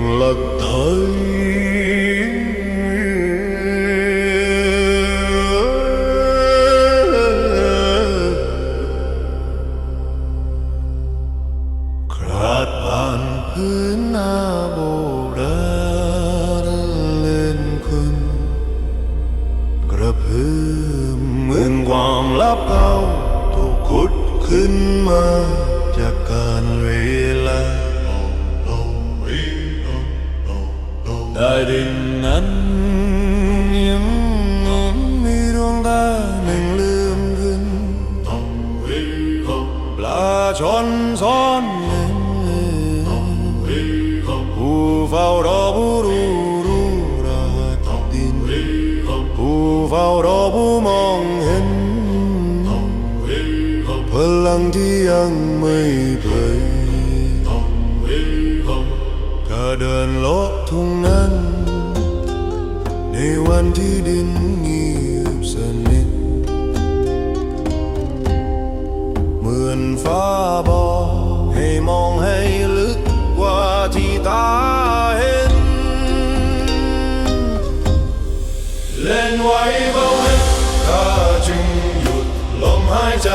งหลักไทยคราดผ่นพื้นนาโบราณเล่นคุณกระพือเมือความลับเก่าถูกขุดขึ้นมาจากการเวลา ชนซ้อนหนึ่งผู้เฝ้ารอผู้รู้รู้ราดินผู้เฝ้ารอผู้มองเห็นพลังที่ยังไม่เผย ก็เดินเลาะทุ่งนั้น ในวันที่ดินเงียบสนิทเหมือนฟ้าบอกให้มองให้ลึกกว่าที่ตาเห็น เล่นไว้เบาเห็นข้าจึงหยุดลมหายใจ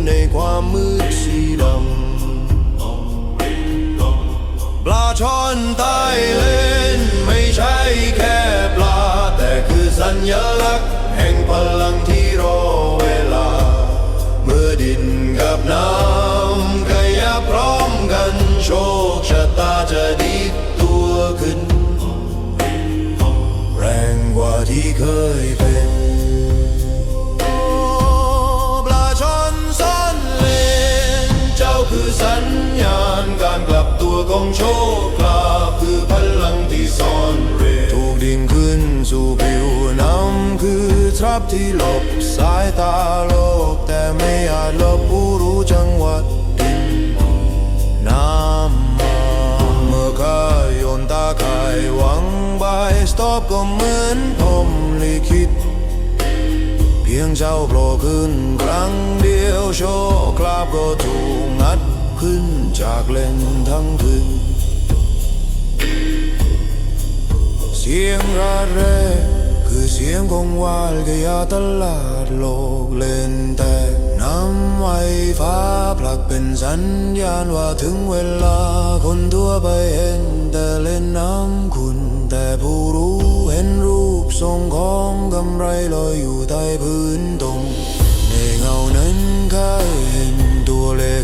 บในความมืดสีดำปลาช่อนใต้เลนไม่ใช่แค่ปลา แต่คือสัญลักษณ์ แห่งพลังที่รอเวลา เมื่อดินกับน้ำขยับพร้อมกัน โชคชะตาจะดีตัวขึ้น แรงกว่าที่เคยเป็น ของโชคลาภคือพลังที่ซ่อนเร้นถูกดิ่งขึ้นสู่ผิวน้ำคือทรัพย์ที่หลบสายตาโลก แต่ไม่อาจลบผู้รู้จังหวัดดินน้ำมาเมื่อข้าโยนตาข่ายหวังบายสต็อปก็เหมือนพรหมลิขิตเพียงเจ้าโผล่ขึ้นครั้งเดียวโชคลาภก็ถูก ขึ้นจากเลนทั้งคืนเสียงระเรคือเสียงของวาลกยาตลาดโลกเล่นแต่น้ำไวฟ้าผลักเป็นสัญญาณว่าถึงเวลาคนทั่วไปเห็นแต่เล่นน้ำคุณ แต่ผู้รู้เห็นรูปทรงของกำไรลอยอยู่ใต้พื้นตรงในเงานั้นข้าเห็นตัวเลข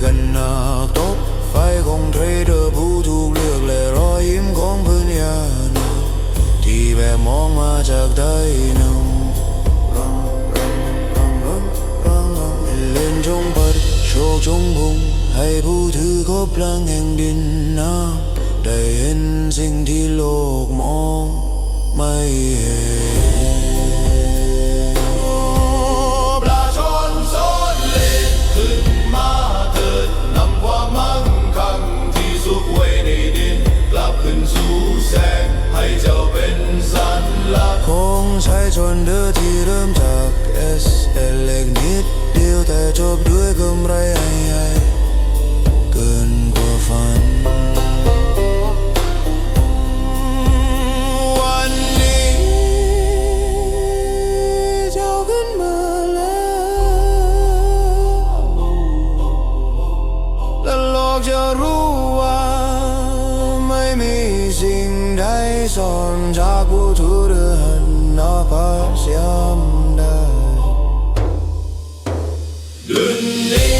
กันหนักตบไฟของเทรดเดอร์ผู้ถูกเลือกและรอยยิ้มของพื้นยานาที่แบบมองมาจากใต้น้ำรังรังรังรังรังรังเล่นจงปิดโชคจงพุงให้ผู้ถือครบพลังแห่งดินน้ำได้เห็นสิ่งที่โลกมองไม่เห็น ของชายชนเดือที่เริ่มจาก S เล็กนิดเดียวแต่จบด้วยกำไรใหญ่เกินกว่าฝัน วันนี้เจ้าขึ้นมาแล้วและโลกจะรู้ว่าไม่มีสิ่งใดซ่อนจากผู้ noch was jammer. Dünn